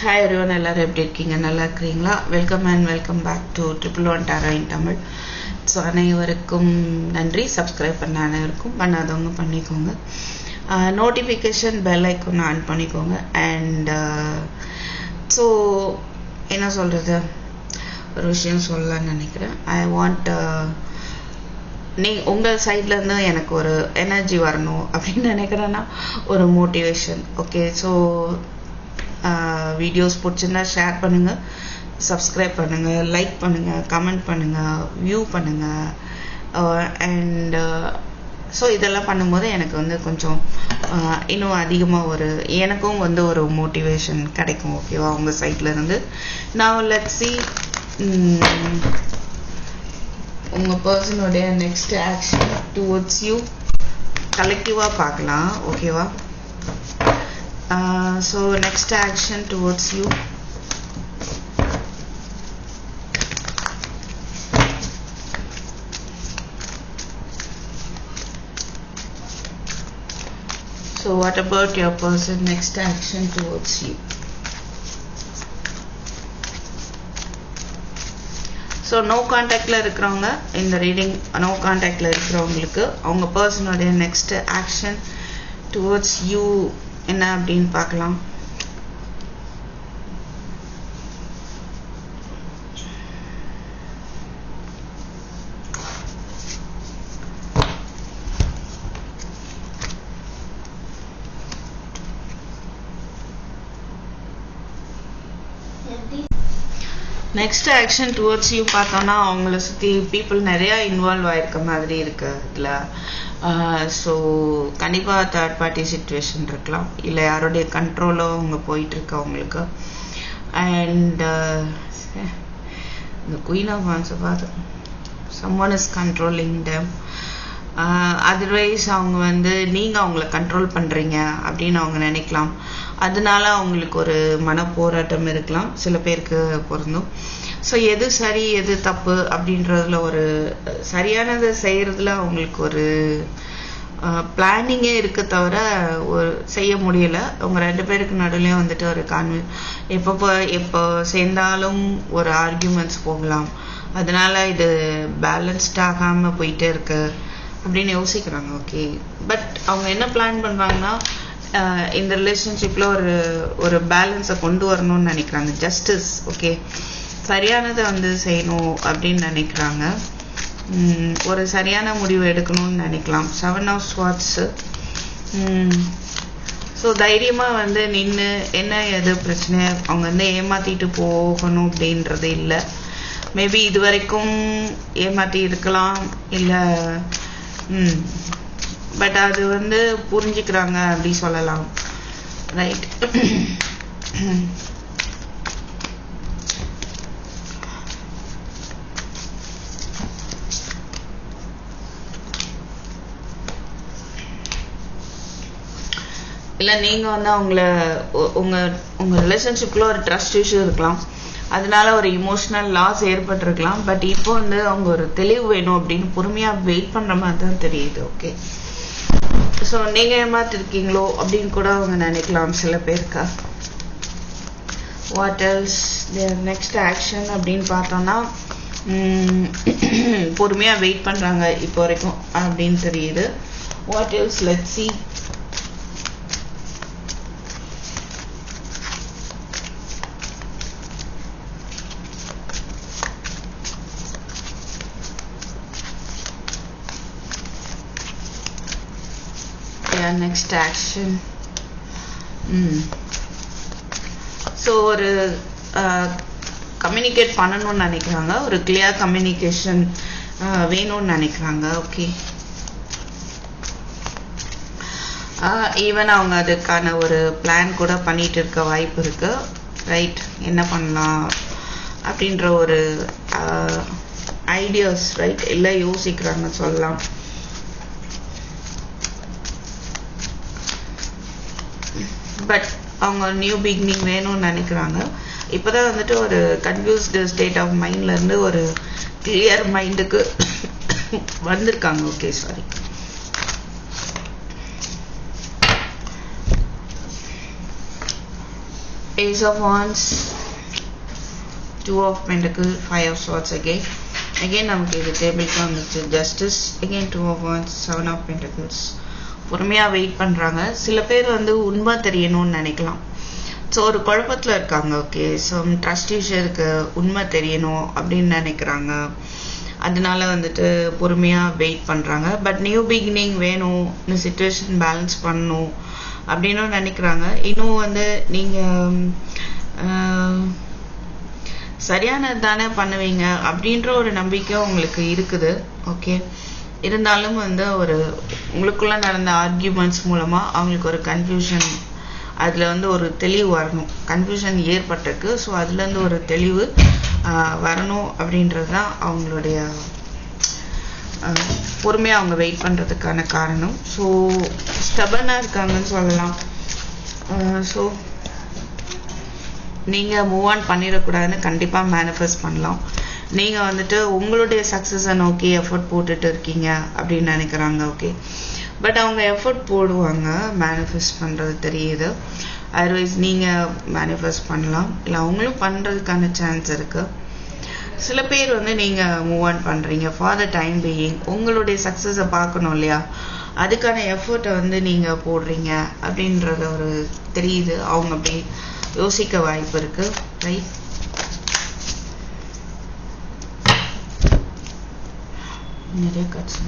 Hi ஒருவன் எல்லோரும் எப்படி இருக்கீங்க? நல்லா இருக்கிறீங்களா? Welcome and welcome back to triple one tarot in Tamil so அனைவருக்கும் நன்றி. சப்ஸ்கிரைப் பண்ண அனைவருக்கும். பண்ணாதவங்க பண்ணிக்கோங்க. நோட்டிஃபிகேஷன் பெல் ஐக்கன் ஆன் பண்ணிக்கோங்க. அண்ட் ஸோ என்ன சொல்கிறது ஒரு விஷயம் சொல்லலாம்னு நினைக்கிறேன். ஐ வாண்ட் நீ உங்கள் சைட்லேருந்து எனக்கு ஒரு எனர்ஜி வரணும் அப்படின்னு நினைக்கிறேன்னா ஒரு மோட்டிவேஷன் ஓகே ஸோ வீடியோஸ் பிடிச்சிருந்தா ஷேர் பண்ணுங்கள் சப்ஸ்கிரைப் பண்ணுங்கள் லைக் பண்ணுங்கள் கமெண்ட் பண்ணுங்கள் வியூ பண்ணுங்கள் அண்ட் ஸோ இதெல்லாம் பண்ணும்போது எனக்கு வந்து கொஞ்சம் இன்னும் அதிகமாக ஒரு எனக்கும் வந்து ஒரு மோட்டிவேஷன் கிடைக்கும் ஓகேவா உங்கள் சைட்லேருந்து நான் லெட் சி உங்கள் பர்சனுடைய நெக்ஸ்ட் ஆக்ஷன் டுவர்ட்ஸ் யூ கலெக்டிவாக பார்க்கலாம் ஓகேவா So next action towards you So what about your person next action towards you? So no காண்டாக்டில் இருக்கிறவங்க இந்த ரீடிங் நோ காண்டாக்டில் இருக்கிறவங்களுக்கு அவங்க பர்சனுடைய நெக்ஸ்ட் ஆக்ஷன் டுவர்ட்ஸ் யூ என்ன அப்படின்னு பார்க்கலாம். நெக்ஸ்ட் ஆக்ஷன் டுவர்ட்ஸ் யூ பார்த்தோன்னா அவங்கள சுற்றி பீப்புள் நிறையா இன்வால்வ் ஆயிருக்க மாதிரி இருக்கு இதில் ஸோ கண்டிப்பாக தேர்ட் பார்ட்டி சுச்சுவேஷன் இருக்கலாம். இல்லை யாருடைய கண்ட்ரோலோ அவங்க போயிட்டுருக்கு அவங்களுக்கு. அண்ட் இந்த குயின் ஆஃப் ஆன்சர் பார்த்து someone is controlling them otherwise அவங்க வந்து நீங்கள் அவங்கள கண்ட்ரோல் பண்ணுறீங்க அப்படின்னு அவங்க நினைக்கலாம். அதனால அவங்களுக்கு ஒரு மன போராட்டம் இருக்கலாம் சில பேருக்கு பொருந்தும். ஸோ எது சரி எது தப்பு அப்படின்றதுல ஒரு சரியானதை செய்கிறதுல அவங்களுக்கு ஒரு பிளானிங்கே இருக்க தவிர ஒரு செய்ய முடியலை. அவங்க ரெண்டு பேருக்கு நடுவுலையும் வந்துட்டு ஒரு கான்வி எப்போ எப்போ சேர்ந்தாலும் ஒரு ஆர்கியூமெண்ட்ஸ் போகலாம். அதனால இது பேலன்ஸ்ட் ஆகாமல் போயிட்டே இருக்குது அப்படின்னு யோசிக்கிறாங்க ஓகே பட் அவங்க என்ன பிளான் பண்ணுறாங்கன்னா இந்த ரிலேஷன்ஷிப்பில் ஒரு ஒரு பேலன்ஸை கொண்டு வரணும்னு நினைக்கிறாங்க. ஜஸ்டிஸ் ஓகே சரியானதை வந்து செய்யணும் அப்படின்னு நினைக்கிறாங்க. ஒரு சரியான முடிவு எடுக்கணும்னு நினைக்கலாம். செவன் ஆஃப் ஸ்வாட்ஸு ஸோ தைரியமாக வந்து நின்று என்ன எது பிரச்சனை? அவங்க வந்து ஏமாற்றிட்டு போகணும் அப்படின்றது இல்லை. மேபி இது வரைக்கும் ஏமாற்றி இருக்கலாம் இல்லை பட் அது வந்து புரிஞ்சுக்கிறாங்க அப்படி சொல்லலாம். ரைட் இல்லை நீங்கள் வந்து அவங்கள உங்கள் உங்கள் ரிலேஷன்ஷிப்பில் ஒரு ட்ரஸ்ட் இஷ்யூ இருக்கலாம். அதனால ஒரு இமோஷனல் லாஸ் ஏற்பட்டிருக்கலாம். பட் இப்போ வந்து அவங்க ஒரு தெளிவு வேணும் அப்படின்னு பொறுமையாக வெயிட் பண்ணுற மாதிரி தான் தெரியுது. ஓகே ஸோ நீங்கள் ஏமாத்திருக்கீங்களோ அப்படின்னு கூட அவங்க நினைக்கலாம் சில பேருக்கா? வாட் எல்ஸ் நெக்ஸ்ட் ஆக்ஷன் அப்படின்னு பார்த்தோம்னா பொறுமையாக வெயிட் பண்ணுறாங்க இப்போ வரைக்கும் அப்படின்னு தெரியுது. What else let see next action hmm so ஒரு uh, கம்யூனிகேட் பண்ணணும்னு நினைக்கிறாங்க. ஒரு கிளியர் கம்யூனிகேஷன் uh, வேணும்னு நினைக்கிறாங்க. ஓகே ஈவன் uh, அவங்க அதுக்கான ஒரு பிளான் கூட பண்ணிட்டு இருக்க வாய்ப்பு இருக்கு. ரைட் என்ன பண்ணலாம்? அப்படின்ற ஒரு ஐடியாஸ் ரைட் எல்லாம் யோசிக்கிறாங்க சொல்லலாம். பட் அவங்க நியூ பிகினிங் வேணும்னு நினைக்கிறாங்க இப்போதான் வந்துட்டு ஒரு கன்ஃபியூஸ்டு ஸ்டேட் ஆஃப் மைண்ட்லேருந்து ஒரு கிளியர் மைண்டுக்கு வந்திருக்காங்க okay sorry Ace of Wands, Two of Pentacles, Five of Swords again. Again நமக்கு இது டேபிளுக்கு வந்துச்சு justice again two of wands seven of pentacles பொறுமையாக வெயிட் பண்ணுறாங்க சில பேர் வந்து உண்மை தெரியணும்னு நினைக்கலாம். ஸோ ஒரு குழப்பத்தில் இருக்காங்க. ஓகே ஸோ ட்ரஸ்ட் இருக்கு உண்மை தெரியணும் அப்படின்னு நினைக்கிறாங்க. அதனால வந்துட்டு பொறுமையாக வெயிட் பண்ணுறாங்க பட் நியூ பிகினிங் வேணும் இந்த சுச்சுவேஷன் பேலன்ஸ் பண்ணணும் அப்படின்னு நினைக்கிறாங்க. இன்னும் வந்து நீங்கள் சரியானது தானே பண்ணுவீங்க அப்படின்ற ஒரு நம்பிக்கை உங்களுக்கு இருக்குது. ஓகே இருந்தாலும் வந்து ஒரு உங்களுக்குள்ள நடந்த ஆர்கியூமெண்ட்ஸ் மூலமாக அவங்களுக்கு ஒரு கன்ஃபியூஷன் அதில் வந்து ஒரு தெளிவு வரணும். கன்ஃபியூஷன் ஏற்பட்டிருக்கு ஸோ அதுலேருந்து ஒரு தெளிவு வரணும் அப்படின்றது தான் அவங்களுடைய பொறுமையாக அவங்க வெயிட் பண்ணுறதுக்கான காரணம். ஸோ ஸ்டபனாக இருக்காங்கன்னு சொல்லலாம். ஸோ நீங்கள் மூவ் ஆன் பண்ணிடக்கூடாதுன்னு கண்டிப்பாக மேனிஃபெஸ்ட் பண்ணலாம். நீங்கள் வந்துட்டு உங்களுடைய சக்ஸஸை நோக்கி எஃபர்ட் போட்டுட்டு இருக்கீங்க அப்படின்னு நினைக்கிறாங்க ஓகே பட் அவங்க எஃபர்ட் போடுவாங்க மேனிஃபெஸ்ட் பண்ணுறது தெரியுது. அதர்வைஸ் நீங்கள் மேனிஃபெஸ்ட் பண்ணலாம். இல்லை அவங்களும் பண்ணுறதுக்கான சான்ஸ் இருக்குது சில பேர் வந்து நீங்கள் மூவ் ஆன் பண்ணுறீங்க ஃபார் த டைம் பீயிங் உங்களுடைய சக்ஸஸை பார்க்கணும் இல்லையா? அதுக்கான எஃபர்ட்டை வந்து நீங்கள் போடுறீங்க அப்படின்றத ஒரு தெரியுது. அவங்க அப்படி யோசிக்க வாய்ப்பு இருக்குது ரைட் நிறைய கட்சி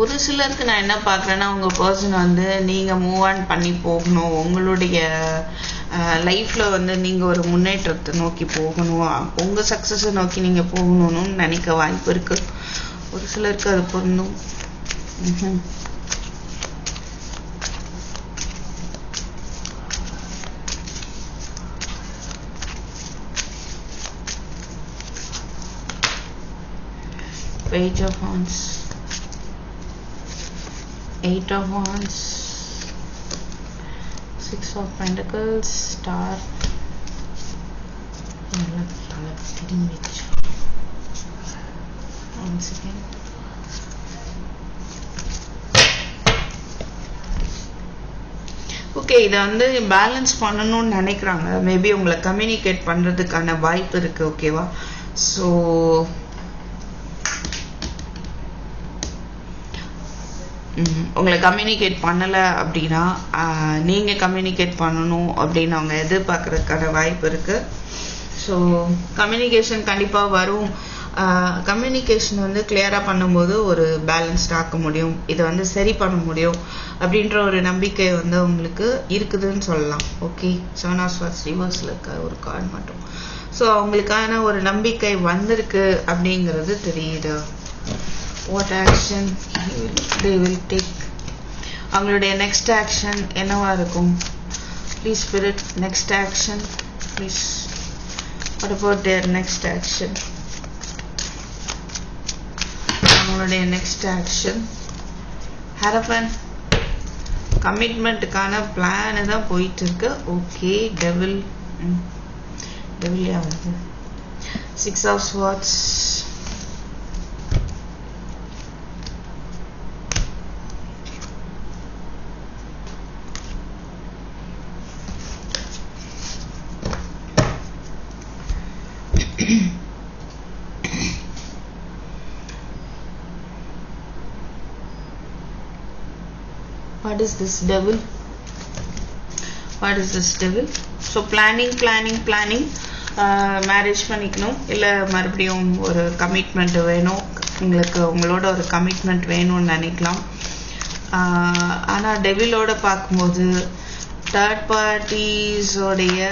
ஒரு சிலருக்கு நான் என்ன பார்க்குறேன்னா உங்கள் பர்சன் வந்து நீங்கள் மூவ் ஆன் பண்ணி போகணும். உங்களுடைய லைஃப்பில் வந்து நீங்கள் ஒரு முன்னேற்றத்தை நோக்கி போகணும். உங்கள் சக்ஸஸை நோக்கி நீங்கள் போகணும்னு நினைக்க வாய்ப்பு இருக்குது ஒரு சிலருக்கு அது பொருந்தும். Page of Wands, Eight of Wands, Six of Pentacles, Star. once again. Okay இதை வந்து பேலன்ஸ் பண்ணணும்னு நினைக்கிறாங்க. மேபி உங்களை கம்யூனிகேட் பண்ணுறதுக்கான வாய்ப்பு இருக்குது ஓகேவா ஸோ உங்களை கம்யூனிகேட் பண்ணலை அப்படின்னா நீங்கள் கம்யூனிகேட் பண்ணணும் அப்படின்னு அவங்க எதிர்பார்க்குறதுக்கான வாய்ப்பு இருக்குது ஸோ கம்யூனிகேஷன் கண்டிப்பாக வரும். கம்யூனிகேஷன் வந்து கிளியராக பண்ணும்போது ஒரு பேலன்ஸ்ட் ஆக்க முடியும். இதை வந்து சரி பண்ண முடியும் அப்படின்ற ஒரு நம்பிக்கை வந்து உங்களுக்கு இருக்குதுன்னு சொல்லலாம். ஓகே செவன் ஆஃப் ஸ்வாட்ஸ் ரிவர்ஸில் இருக்க ஒரு கார்டு மட்டும். ஸோ அவங்களுக்கான ஒரு நம்பிக்கை வந்திருக்கு அப்படிங்கிறது தெரியுது. What action they will take அவங்களுடைய நெக்ஸ்ட் ஆக்ஷன் என்னவா இருக்கும்? Please spirit next action please what about their next action அவங்களுடைய நெக்ஸ்ட் ஆக்ஷன் ஹரப்பன் கமிட்மெண்ட்டுக்கான பிளானு தான் போயிட்டு இருக்கு ஓகே டெவில் டெவில் யாவது six of swords what is this devil? What is this devil? So planning planning planning. Uh, marriage பண்ணிக்கணும். இல்லை மறுபடியும் ஒரு கமிட்மெண்ட் வேணும். உங்களுக்கு உங்களோட ஒரு கமிட்மெண்ட் வேணும்னு நினைக்கலாம். ஆனால் டெவிலோட பார்க்கும்போது தேர்ட் பார்ட்டிஸோடைய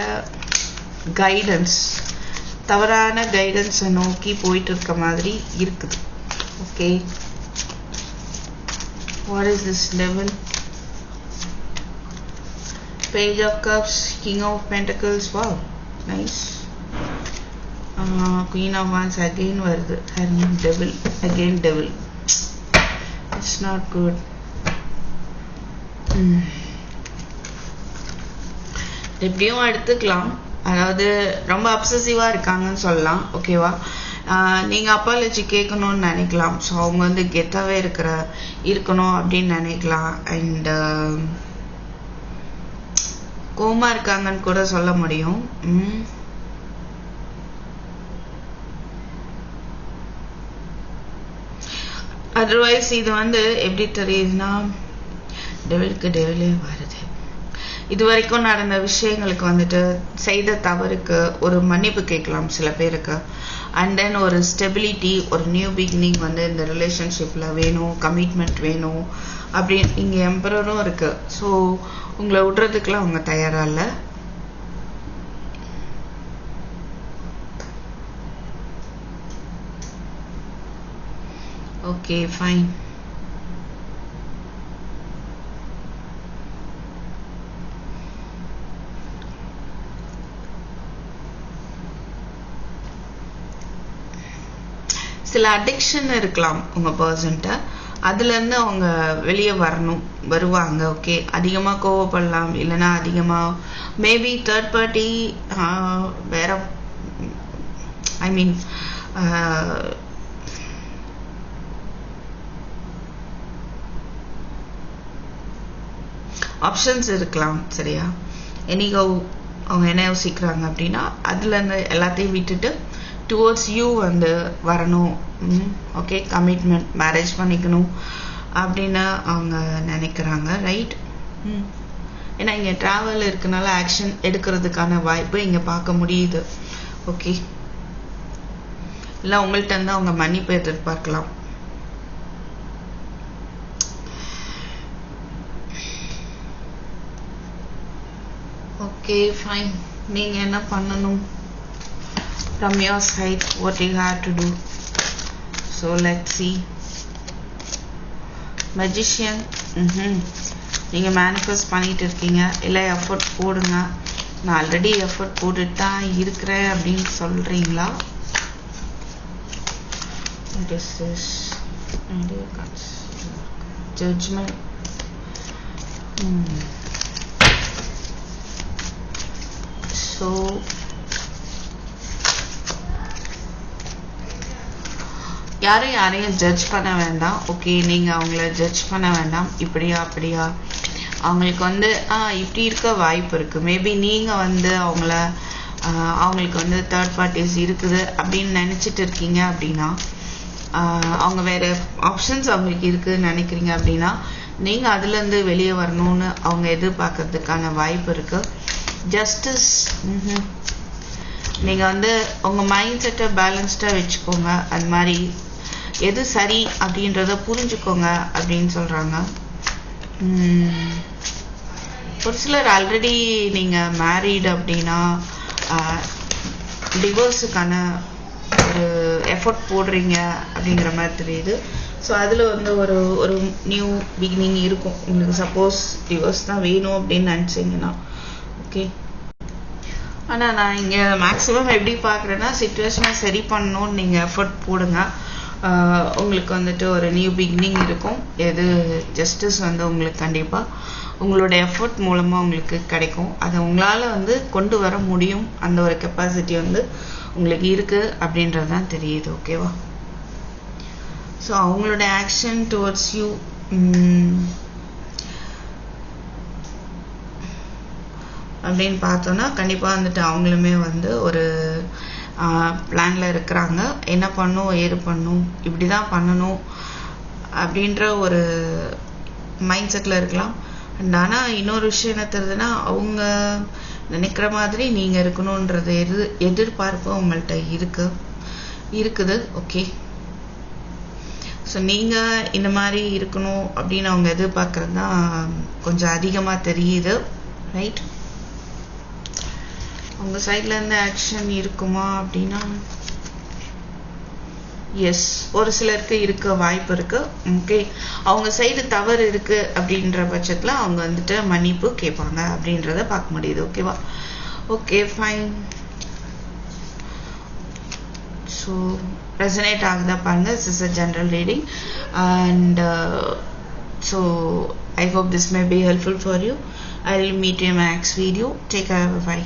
கைடன்ஸ் தவறான கைடன்ஸை நோக்கி போயிட்டு இருக்க மாதிரி இருக்குது. Okay what is this level Page of Cups, King of Pentacles, wow, nice. Uh, Queen of Wands again வருது. And Devil, again Devil. It's not good. Hmm. எப்படியும் எடுத்துக்கலாம். அதாவது ரொம்ப அப்சசிவாக இருக்காங்கன்னு சொல்லலாம். ஓகேவா நீங்கள் அப்பாலஜி கேட்கணும்னு நினைக்கலாம். ஸோ அவங்க வந்து கெத்தாகவே இருக்கிற இருக்கணும் அப்படின்னு நினைக்கலாம். அண்ட் கோமா இருக்காங்கன்னு கூட சொல்ல முடியும். அதர்வைஸ் இது வந்து எப்படி தெரியுதுன்னா டெவிலுக்கு டெவிலே வருது. இது வரைக்கும் நடந்த விஷயங்களுக்கு வந்துட்டு செய்த தவறுக்கு ஒரு மன்னிப்பு கேட்கலாம் சில பேருக்கு. அண்ட் தென் ஒரு ஸ்டெபிலிட்டி ஒரு நியூ பிகினிங் வந்து இந்த ரிலேஷன்ஷிப்பில் வேணும் கமிட்மெண்ட் வேணும். அப்படின்னு இங்கே எம்பரரும் இருக்குது ஸோ உங்களை விடுறதுக்கெலாம் அவங்க தயாராக இல்லை? ஓகே ஃபைன் சில அடிக்ஷன் இருக்கலாம் உங்க பர்சன்ட்ட அதுல இருந்து அவங்க வெளியே வரணும் வருவாங்க ஓகே அதிகமா கோவப்படலாம் இல்லைன்னா அதிகமா மேபி தேர்ட் பார்ட்டி வேற ஐ மீன் ஆப்ஷன்ஸ் இருக்கலாம் சரியா? எனிகோ அவங்க என்ன யோசிக்கிறாங்க அப்படின்னா அதுல இருந்து எல்லாத்தையும் விட்டுட்டு டுவோர்ட்ஸ் யூ வந்து வரணும். ஓகே கமிட்மெண்ட் மேரேஜ் பண்ணிக்கணும் அப்படின்னு அவங்க நினைக்கிறாங்க ரைட் ம். ஏன்னா இங்கே ட்ராவல் இருக்கனால ஆக்ஷன் எடுக்கிறதுக்கான வாய்ப்பு இங்கே பார்க்க முடியுது. ஓகே இல்லை உங்கள்கிட்ட இருந்து அவங்க மன்னிப்பு எதிர்பார்க்கலாம் ஓகே ஃபைன் நீங்கள் என்ன பண்ணணும்? From your side what you have to do. So let's see. Magician ம் நீங்கள் மேனிஃபெஸ்ட் பண்ணிட்டு இருக்கீங்க. இல்லை எஃபர்ட் போடுங்க. நான் ஆல்ரெடி எஃபர்ட் போட்டுட்டு தான் இருக்கிறேன் அப்படின்னு சொல்கிறீங்களா ஜட்ஜ்மெண்ட் ஸோ யாரும் யாரையும் ஜட்ஜ் பண்ண வேண்டாம். ஓகே நீங்கள் அவங்கள ஜட்ஜ் பண்ண வேண்டாம். இப்படியா அப்படியா? அவங்களுக்கு வந்து ஆ இப்படி இருக்க வாய்ப்பு இருக்குது மேபி நீங்கள் வந்து அவங்கள அவங்களுக்கு வந்து தேர்ட் பார்ட்டிஸ் இருக்குது அப்படின்னு நினச்சிட்டு இருக்கீங்க அப்படின்னா அவங்க வேறு ஆப்ஷன்ஸ் அவங்களுக்கு இருக்குதுன்னு நினைக்கிறீங்க அப்படின்னா நீங்கள் அதுலேருந்து வெளியே வரணும்னு அவங்க எதிர்பார்க்கறதுக்கான வாய்ப்பு இருக்குது ஜஸ்டிஸ் நீங்கள் வந்து உங்கள் மைண்ட் செட்டை பேலன்ஸ்டாக வச்சுக்கோங்க. அது மாதிரி எது சரி அப்படின்றத புரிஞ்சுக்கோங்க அப்படின்னு சொல்கிறாங்க ஒரு சிலர் ஆல்ரெடி நீங்கள் மேரீடு அப்படின்னா டிவோர்ஸுக்கான ஒரு எஃபர்ட் போடுறீங்க அப்படிங்கிற மாதிரி தெரியுது. ஸோ அதில் வந்து ஒரு ஒரு நியூ பிகினிங் இருக்கும். உங்களுக்கு சப்போஸ் டிவோர்ஸ் தான் வேணும் அப்படின்னு நினச்சிங்கன்னா. ஓகே ஆனால் நான் இங்கே மேக்ஸிமம் எப்படி பார்க்குறேன்னா சுச்சுவேஷனை சரி பண்ணணும்னு நீங்கள் எஃபர்ட் போடுங்க. உங்களுக்கு வந்துட்டு ஒரு நியூ பிகினிங் இருக்கும். எது ஜஸ்டிஸ் வந்து உங்களுக்கு கண்டிப்பாக உங்களோட எஃபர்ட் மூலமாக உங்களுக்கு கிடைக்கும். அதை உங்களால் வந்து கொண்டு வர முடியும். அந்த ஒரு கெப்பாசிட்டி வந்து உங்களுக்கு இருக்குது அப்படின்றது தான் தெரியுது ஓகேவா ஸோ அவங்களோட ஆக்ஷன் டுவர்ட்ஸ் யூ அப்படின்னு பார்த்தோன்னா கண்டிப்பாக வந்துட்டு அவங்களுமே வந்து ஒரு பிளானில் இருக்கிறாங்க. என்ன பண்ணும் ஏது பண்ணும் இப்படி தான் பண்ணணும் அப்படின்ற ஒரு மைண்ட் செட்டில் இருக்கலாம். அண்ட் ஆனால் இன்னொரு விஷயம் என்ன தெரியுதுன்னா அவங்க நினைக்கிற மாதிரி நீங்கள் இருக்கணுன்றது எது எதிர்பார்ப்பு உங்கள்கிட்ட இருக்கு. இருக்குது ஓகே ஸோ நீங்கள் இந்த மாதிரி இருக்கணும் அப்படின்னு அவங்க எதிர்பார்க்குறது தான் கொஞ்சம் அதிகமாக தெரியுது ரைட் உங்க சைட்ல இருந்து ஆக்ஷன் இருக்குமா அப்படின்னா எஸ் ஒரு சிலருக்கு இருக்க வாய்ப்பு இருக்கு. ஓகே அவங்க சைடு தவறு இருக்கு அப்படின்ற பட்சத்துல அவங்க வந்துட்டு மன்னிப்பு கேட்பாங்க அப்படின்றத பார்க்க முடியுது. ஓகேவா ஓகே ஃபைன் ஸோ ரெசனேட் ஆகுதா பாருங்க. Is is a general reading and so I hope this may be helpful for you I will meet you next video take video. Bye